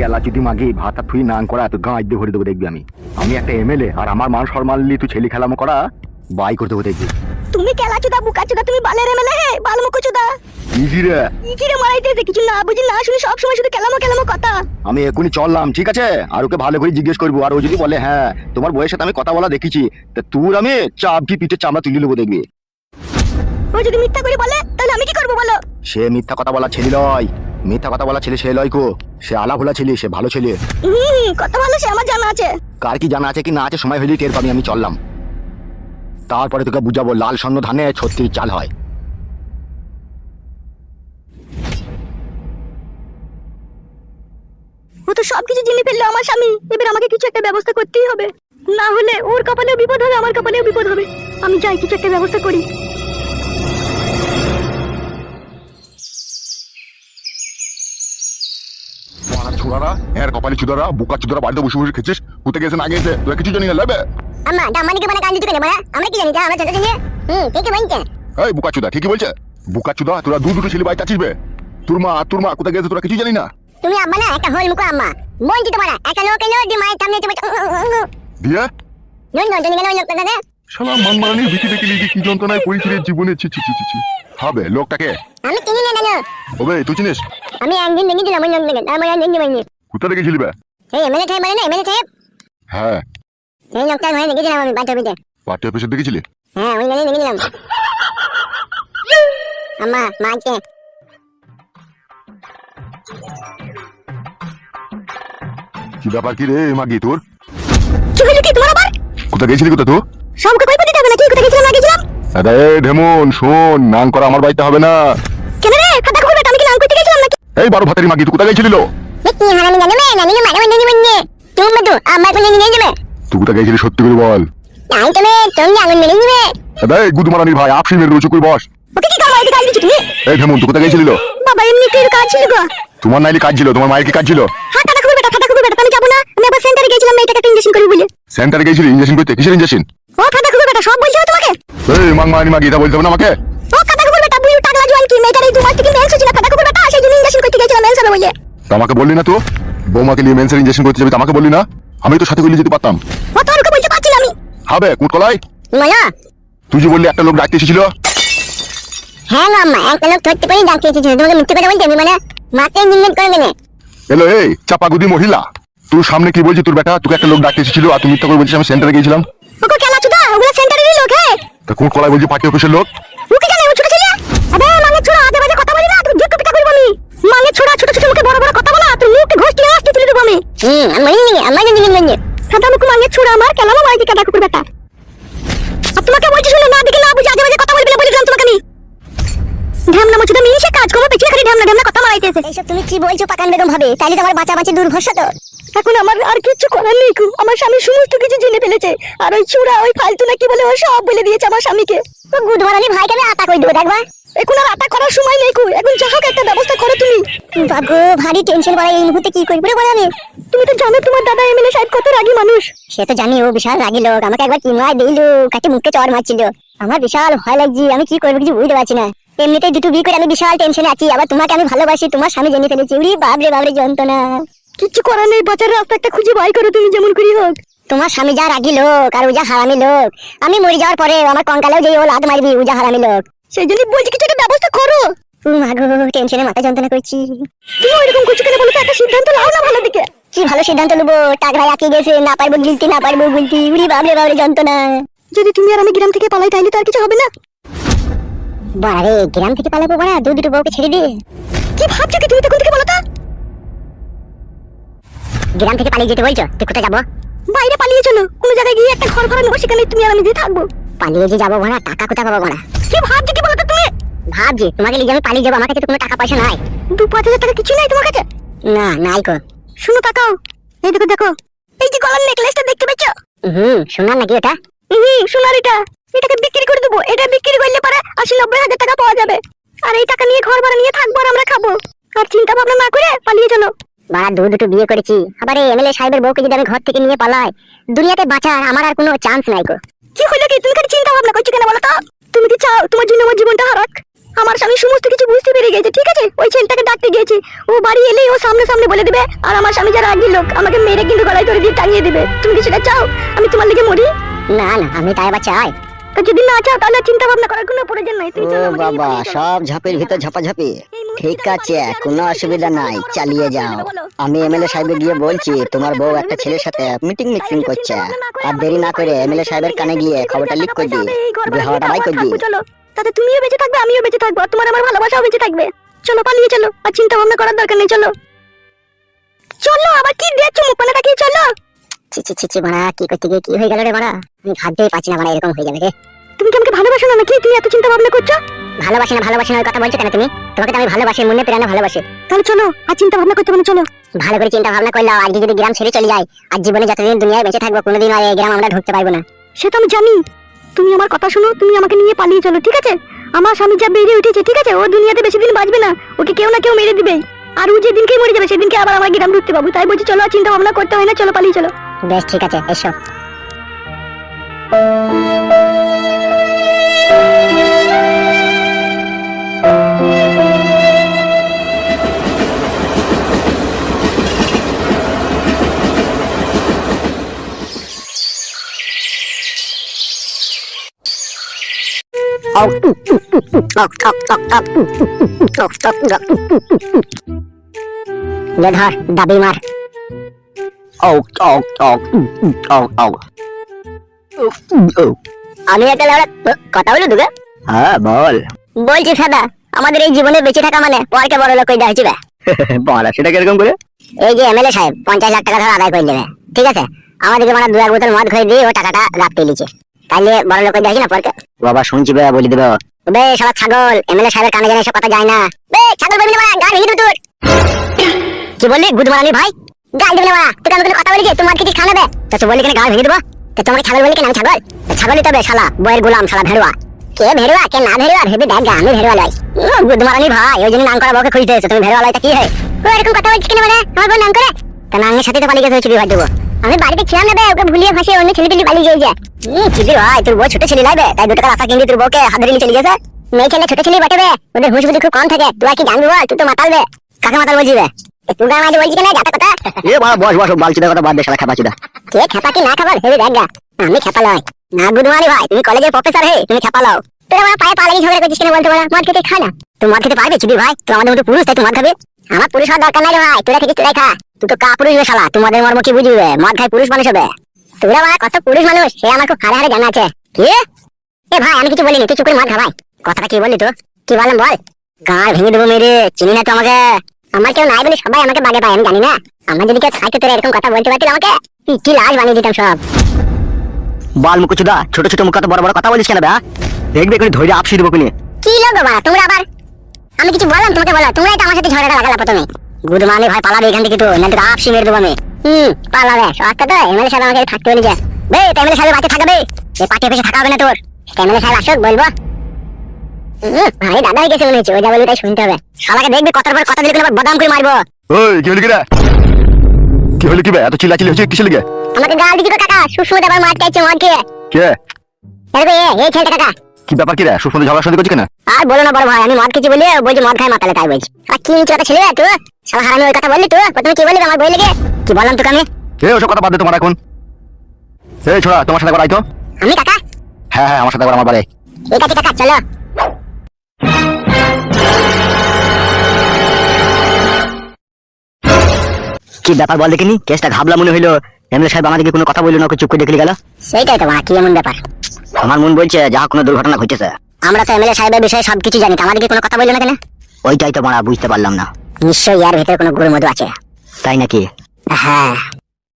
গেলা যদি মাগি ভাতা থুই নাং করা এত গাঁ দিয়ে ভরে দেবো দেখবি আমি। আমি একটা এমএলএ আর আমার মান সম্মান নিয়ে তুই ছেলে খেলামো করা বাই করে দেবো দেখবি। তুমি কেলা চুদা বুকা চুদা তুমি বালের এমএলএ হে বালমুখ চুদা ইজি রে। ইকিরে মারাইতেছে কিছু না বুঝি না শুনি সব সময় শুধু কেলামো কেলামো কথা। আমি এখনই চললাম ঠিক আছে? আর ওকে ভালো করে জিজ্ঞেস করব আর ও যদি বলে হ্যাঁ তোমার বউয়ের সাথে আমি কথা বলা দেখেছি তা তোর আমি চাপ কি পিঠে চামড়া তুলে নেব দেখবি। ও যদি মিথ্যা করে বলে তাহলে আমি কি করব বলো? সে মিথ্যা কথা বলা ছেলে লয় মিথ্যা কথা বলা ছেলে সে লয় কো। সে আলা ভোলা ছেলে সে ভালো ছেলে। হুম কথা ভালো সে আমার জানা আছে। কার কি জানা আছে কি না আছে সময় হলেই টের পাবি আমি চললাম। তারপরে তোকে বুঝাবো লাল স্বর্ণ ধানে ছত্রিশ চাল হয়। ও তো সবকিছু জেনে ফেলল আমার স্বামী। এবার আমাকে কিছু একটা ব্যবস্থা করতেই হবে। না হলে ওর কপালেও বিপদ হবে আমার কপালেও বিপদ হবে। আমি যাই কিছু একটা ব্যবস্থা করি। কপালি চুদারা বুকা চুদারা বাড়িতে বসে বসে খেছিস কোথায় গেছে না গেছে তোরা কিছু জানি না লাগবে আম্মা দামানিকে মানে কান দিতে কেন বলা আমরা কি জানি আমরা জানি হুম এই বুকা চুদা ঠিকই বলছে। বুকা চুদা তোরা দু দুটো ছেলে বাড়িতে তোর মা তোর মা কোথায় গেছে তোরা কিছু জানি না তুমি আম্মা না একটা হল মুখো আম্মা। বলছি তোমার একটা লোক এলো দি মায়ের সামনে তুমি দিয়ে? নুন নুন দাদা। শালা মান দেখে লিখে কি যন্ত্রণায় পরিচিত জীবনে ছি ছি ছি ছি হবে লোকটাকে। আমি চিনি না দাদা ওবে তুই চিনিস? আমি একদিন দিলাম ওই লোকটাকে আমার একদিন ভেঙে কোথা থেকে বে এই এমএলএ সাহেব মানে না এমএলএ সাহেব হ্যাঁ। এই লোকটা ঘরে দিলাম আমি বাচ্চা বিতে পার্টি অফিসে দেখেছিলি? হ্যাঁ ওই গাড়ি দিলাম। আম্মা মাকে কি? ব্যাপার কি রে মাগি তোর? কি হলো কি তোমার আবার? কোথায় গেছিলি কোথা তো সবকে কই দিতে হবে নাকি? কোথায় গেছিলাম না গেছিলাম? আরে ঢেমন শোন নাং করা আমার বাড়িতে হবে না। কেন রে? কথা কই বেটা আমি কি নাম করতে গেছিলাম? এই বারো ভাতের মাগি তুই কোথায় গেছিলি তুই কোথায় গেছিলি সত্যি করে বল? ভাই আপসি মেরে কই বস। এই তুই কোথায় গেছিলি বাবা এমনি কাজ ছিল গো? তোমার নাইলে কাজ ছিল তোমার মায়ের কি কাজ ছিল? হ্যাঁ টাকা বেটা টাকা খুব বেটা আমি যাব না। আমি আবার সেন্টারে গেছিলাম মেয়েটাকে একটা ইনজেকশন করি বলে। সেন্টারে গেছিলি ইঞ্জেকশন করতে? কিসের ইঞ্জেকশন ও টাকা বেটা সব বলছো তোমাকে? এই মাং মারানি মাগি এটা হবে না আমাকে? ও টাকা খুব বেটা বুঝু টাকলা জোয়ান কি? মেয়েটার এই দু মাস থেকে মেন্স হচ্ছে না টাকা বেটা সেই জন্য ইনজেকশন করতে গেছিলাম মেন্স হবে বলে আমাকে বললি না তো? বৌমাকে নিয়ে মেন্সের ইঞ্জেকশন করতে যাবি তা আমাকে বললি না? আমি তো সাথে করে যেতে পারতাম। তোর বলতে পারছি না আমি। হবে কুটকলাই? মায়া? তুই যে বললি একটা লোক ডাকতে এসেছিল। হ্যাঁ একটা লোক ধরতে পারি ডাকতে এসেছিল তোমাকে মিথ্যে কথা বলতে আমি মানে মাকে করবে না এলো এই চাপাগুদি মহিলা তোর সামনে কি বলছি তোর বেটা? তোকে একটা লোক ডাকতে এসেছিল আর তুমি মিথ্যা করে বলছিস আমি সেন্টারে গেছিলাম ওকে কেলা চুদা ওগুলো সেন্টারেরই লোক হ্যাঁ? তা কোন কলাই বলছি পার্টি অফিসের লোক ওকে জানে ও ছোট ছেলে আবে মানে ছোড়া আজে বাজে কথা বলি না তুই জুট পিটা করব আমি মানে ছোড়া ছোট ছোট মুখে বড় বড় কথা বলা তুই মুখে ঘষতে আসতে তুলে আমি নিয়ে আমার মানে ছোড়া আমার কেলাম আমার কি কাটা বেটা? আর তোমাকে বলছি শুনে না দেখে না বুঝে আজে বাজে কথা বলবি না বলে দিলাম তোমাকে ঢ্যামনা তো কাজ করব পেছনে খালি ঢ্যামনা ঢ্যামনা কথা মারাইতেছে। এইসব তুমি কি বলছো পাকান বেগম ভাবে? তাইলে তোমার বাঁচা বাঁচি দুর্ভরসা তো। এখন আমার আর কিছু করার নেই আমার স্বামী সমস্ত কিছু জেনে ফেলেছে। আর ওই চূড়া ওই ফালতু না কি বলে ও সব বলে দিয়েছে আমার স্বামীকে। তো গুদমারানি ভাইকে আমি আতা কই দেবো দেখবা? এখন আর আতা করার সময় নেই কু এখন যা হোক একটা ব্যবস্থা করো তুমি। বাগো ভারী টেনশন বাড়াই এই মুহূর্তে কি করবি বলে আমি তুমি তো জানো তোমার দাদা এমএলএ সাহেব কত রাগী মানুষ। সে তো জানি ও বিশাল রাগী লোক আমাকে একবার কিমায় দিল কাটে মুখে চড় মারছিল। আমার বিশাল ভয় লাগছে আমি কি করব কিছু বুঝতে পারছি না। এমনিতেই দুটো বিয়ে করে আমি বিশাল টেনশনে আছি আবার তোমাকে আমি ভালোবাসি তোমার স্বামী জেনে ফেলেছি। উড়ি বাবরে বাবরে যন্ত্রণা। কিচ্ছু করার নেই বাঁচার রাস্তা একটা খুঁজে বাই করো তুমি যেমন করি হোক। তোমার স্বামী যা রাগী লোক আর ও যা হারামি লোক। আমি মরে যাওয়ার পরে আমার কঙ্কালেও যে ও লাদ মারবি ও যা হারামি লোক। সেই জন্য বলছি কিছু একটা ব্যবস্থা করো। মাগো টেনশনে মাথা যন্ত্রণা করছি। তুমি ওইরকম করছ কেন বলো একটা সিদ্ধান্ত নাও না ভালো দিকে কি ভালো সিদ্ধান্ত নেব? টাকরা আঁকে গেছে না পারব গিলতে না পারব গুলতি। উড়ি বাবরে বাবরে যন্ত্রণা। যদি তুমি আর আমি গ্রাম থেকে পালাই তাইলে তো আর কিছু হবে না। বাড়ে গ্রাম থেকে পালাবো বাড়া দু দুটো বউকে ছেড়ে দিয়ে। কি ভাবছ কি তুমি তখন থেকে বলো তো? গ্রাম থেকে পালিয়ে যেতে বলছো? তুই কোথায় যাব? বাইরে পালিয়ে চলো। কোনো জায়গায় গিয়ে একটা ঘর ভাড়া নেব সেখানে তুমি আর আমি দিয়ে থাকব। পালিয়ে যে যাব ভাড়া টাকা কোথায় পাবো ভাড়া কি ভাবছ কি বলো তো তুমি? ভাবছি। তোমাকে লিখে আমি পালিয়ে যাব। আমার কাছে তো কোনো টাকা পয়সা নাই। দু পাঁচ হাজার টাকা কিছু নাই তোমার কাছে? না নাই কো। শুনো তাকাও এই দেখো। এই যে গলার নেকলেসটা দেখতে পেয়েছ হুম সোনার নাকি ওটা হুম সোনার এটা। এটাকে বিক্রি করে দেবো। এটা বিক্রি করলে পরে আশি নব্বই হাজার টাকা পাওয়া যাবে। আর এই টাকা নিয়ে ঘর ভাড়া নিয়ে থাকব আর আমরা খাব। আর চিন্তা ভাবনা না করে পালিয়ে চলো। বাড়া দু দুটো বিয়ে করেছি। আবার এই এমএলএ সাহেবের বউকে যদি আমি ঘর থেকে নিয়ে পালাই দুনিয়াতে বাঁচার আমার আর কোনো চান্স নাই গো। কি হলো কি? তুমি খালি চিন্তা ভাবনা করছ কেন বলো তো? তুমি কি চাও তোমার জন্য আমার জীবনটা হারাক? আমার স্বামী সমস্ত কিছু বুঝতে পেরে গেছে ঠিক আছে? ওই ছেলেটাকে ডাকতে গিয়েছি। ও বাড়ি এলেই ও সামনে সামনে বলে দেবে আর আমার স্বামী যারা আগের লোক আমাকে মেরে কিন্তু গলায় ধরে দিয়ে টাঙিয়ে দেবে। তুমি কি সেটা চাও? আমি তোমার লিগে মরি? না না আমি তাই আবার চাই। তা যদি না চাও তাহলে চিন্তা ভাবনা করার কোনো প্রয়োজন নাই। চলো বাবা সব ঝাপের ভিতর ঝাপাঝাপি। ঠিক আছে কোনো অসুবিধা নাই চালিয়ে যাও। আমি এমএলএ সাহেবে গিয়ে বলছি তোমার বউ একটা ছেলের সাথে মিটিং মিক্সিং করছে। আর দেরি না করে এমএলএ সাহেবের কানে গিয়ে খবরটা লিক করে দিই। বিহাওয়াটা বাই করে দিই। চলো তাতে তুমিও বেঁচে থাকবে আমিও বেঁচে থাকব তোমার আমার ভালোবাসাও বেঁচে থাকবে। চলো পালিয়ে চলো আর চিন্তা ভাবনা করার দরকার নেই চলো। চলো আবার কি দেখছ মুখ পানে তাকিয়ে চলো। ছি ছি ছি ছি মারা কি করতে গিয়ে কি হয়ে গেল রে মারা আমি ভাবতেই পারছি না মারা এরকম হয়ে যাবে রে তুমি কি আমাকে ভালোবাসো না নাকি? তুমি এত চিন্তা ভাবনা করছ? ভালোবাসি না ভালোবাসি না ওই কথা বলছো কেন তুমি? তোমাকে তো আমি ভালোবাসি মনে প্রাণে ভালোবাসি। তাহলে চলো আর চিন্তা ভাবনা করতে হবে না চলো। ভালো করে চিন্তা ভাবনা করলাম আজকে যদি গ্রাম ছেড়ে চলে যায় আর জীবনে যতদিন দুনিয়ায় বেঁচে থাকব কোনোদিন আর এই গ্রাম আমরা ঢুকতে পারব না। সে তো আমি জানি। তুমি আমার কথা শোনো তুমি আমাকে নিয়ে পালিয়ে চলো ঠিক আছে? আমার স্বামী যা বেরিয়ে উঠেছে, ঠিক আছে? ও দুনিয়াতে বেশি দিন বাঁচবে না। ওকে কেউ না কেউ মেরে দিবে। আর ও যেদিনকেই মরে যাবে, সেদিনকে আবার আমার গ্রাম ঢুকতে পাবো তাই বলছি, চলো চিন্তা ভাবনা করতে হয় না, চলো, পালিয়ে চলো। বেশ, ঠিক আছে, এসো। ধর দাবি মার। আমি একটা কথা বলি তোকে হ্যাঁ বল। বলছি সাদা আমাদের এই জীবনে বেঁচে থাকা মানে পরকে বড় লোক হয়েছে বল সেটা কীরকম করে? এই যে এমএলএ সাহেব পঞ্চাশ লাখ টাকা ধরে আদায় করে নেবে ঠিক আছে? আমাদেরকে মানে দু এক বোতল মদ খেয়ে দিয়ে ও টাকাটা রাখতে লিছে তাইলে বড় লোক হয়েছে না পরকে? বাবা শুনছি বে বলি দেবে। বে সবার ছাগল এমএলএ সাহেবের কানে জানে এসব কথা যায় না। বে ছাগল বলবি না গা ভেঙে দেবো তোর। কি বললি গুদ মারানি ভাই? গাল দেবে না তোকে আমি কোনো কথা বলি যে তোমার কিছু খানা দে তো তুই বললি কেন গাল ভেঙে দেবো? তো তোমাকে ছাগল বলি কেন আমি ছাগল? তো ছাগলই তবে শালা বইয়ের গোলাম শালা ভেড়ুয়া। কে ভেড়ুয়া কে না ভেড়ুয়া ভেবে দেখ আমি ভেড়ুয়া লাই। গুদ মারানি ভাই ওই জন্য নাম করা বউকে খুঁজতে এসেছ। তুমি ভেড়ুয়া লাইটা কি হয় ও এরকম কথা বলছিস কেন মানে আমার বউ নাম করে? তা নাঙ্গের সাথে তো পালিয়ে গেছে চুরি ভাই দেবো। আমি বাড়িতে ছিলাম না বে ওকে ভুলিয়ে ভাসিয়ে অন্য ছেলে পেলে পালিয়ে গিয়েছে হুম ভাই তোর বউ ছোট ছেলে লাইবে তাই দু টাকা কিনবি তোর বউকে হাত ধরে নিয়ে চলে গেছে মেয়ে ছেলে ছোট ছেলে বটে বে ওদের হুঁশ বুদ্ধি খুব কম থাকে তুই আর কি জানবি বল তুই তো মাতালবে কাকে মাতাল বলছি বে? তুই মাঝে বলছি কেন যাতা কথা? এ বাবা বস বস বালচিদা কথা বাদ দে শালা চিদা কে খেপা কি না খাবার হেবি দেখ গা আমি খেপা লয় না গুদমানি ভাই তুমি কলেজের প্রফেসর হে তুমি খেপা লাও তোর আমার পায়ে পা লাগিয়ে ঝগড়া করছিস কেন বলতে পারা মদ খেতে খা না। তুই মদ খেতে পারবি চুদি ভাই তুই আমাদের মতো পুরুষ তাই তুই মদ খাবি। আমার পুরুষ হওয়ার দরকার নাই রে ভাই তোরা খেতে তোরাই খা। তুই তো কা পুরুষ বে শালা তোমাদের মর্ম কি বুঝবি? মদ খাই পুরুষ মানুষ হবে। তোরা ভাই কত পুরুষ মানুষ সে আমার খুব হারে হারে জানা আছে। কি? এ ভাই আমি কিছু বলিনি তুই চুপ করে মদ খা ভাই কথাটা কি বললি তো কি বললাম বল? গাঁর ভেঙে দেবো মেরে চিনি না তো আমাকে। আমার কেউ নাই বলে সবাই আমাকে বাগে পায় আমি জানি না। আমার যদি কেউ খাইতে তোরা এরকম কথা বলতে পারতিস আমাকে? কি- লাশ বানিয়ে দিতাম সব। বাল মুকুচুদা ছোট ছোট মুখ বড় বড় কথা বলিস কেন বে হ্যাঁ? দেখবে এখানে ধৈর্য আপসি দেবো কিনে কি লোক বাবা তোমরা আবার আমি কিছু বললাম তোমাকে বলো তোমরাই তো আমার সাথে ঝগড়াটা লাগালা প্রথমে। গুড মানে ভাই পালাবে এখান থেকে তো না তো আপসি মেরে দেবো আমি। হুম। পালাবে সস্তা তো এমএলএ সাহেব আমাকে থাকতে বলে যা বে এমএলএ সাহেব বাচ্চা থাকবে। এই পার্টি অফিসে থাকা হবে না তোর। এমএলএ সাহেব আসুক বলব। ভাই দাদা হয়ে গেছে মনে হচ্ছে ওই যা বলবি তাই শুনতে হবে। শালাকে দেখবি কথার পর কথা দিলে কিন্তু আবার বদাম করে মারবো। ওই কি হলি কি রে? কি হলি কি বে এত চিল্লাচিল্লি হচ্ছে কিসের লিগে? আমাকে গাল দিচ্ছি গো কাকা সুষমতা আবার মার চাইছে খেয়ে। কে? এরকম এ এই ছেলেটা কাকা। কি ব্যাপার কি রে সুস্মতি ঝগড়া শুনতে করছিস কেন? আর বলো না বড় ভাই আমি মদ খেয়েছি বলে বলছি মদ খাই মাতালে তাই বলছি। আর কি নিচে কথা ছেলে তুই? শালা হারামি ওই কথা বললি তুই? প্রথমে কি বললি আমার বই লেগে? কি বললাম তোকে আমি? এ ওসব কথা বাদ দে তোমার এখন? এই ছোড়া তোমার সাথে আমি কাকা? হ্যাঁ হ্যাঁ আমার সাথে আমার বাড়ি। ঠিক আছে কাকা চলো। কি ব্যাপার বল দেখিনি? কেসটা ঘাবলা মনে হইল। এমএলএ সাহেব আমাদেরকে কোনো কথা বলল না চুপ করে দেখে গেল? সেইটাই তো মা কি এমন ব্যাপার? আমার মন বলছে যা কোনো দুর্ঘটনা ঘটেছে। আমরা তো এমএলএ সাহেবের বিষয়ে সবকিছু জানি তো আমাদেরকে কোনো কথা বলল না কেন? ওইটাই তো মারা বুঝতে পারলাম না। নিশ্চয়ই এর ভিতরে কোনো গুড় মধু আছে। তাই নাকি? হ্যাঁ।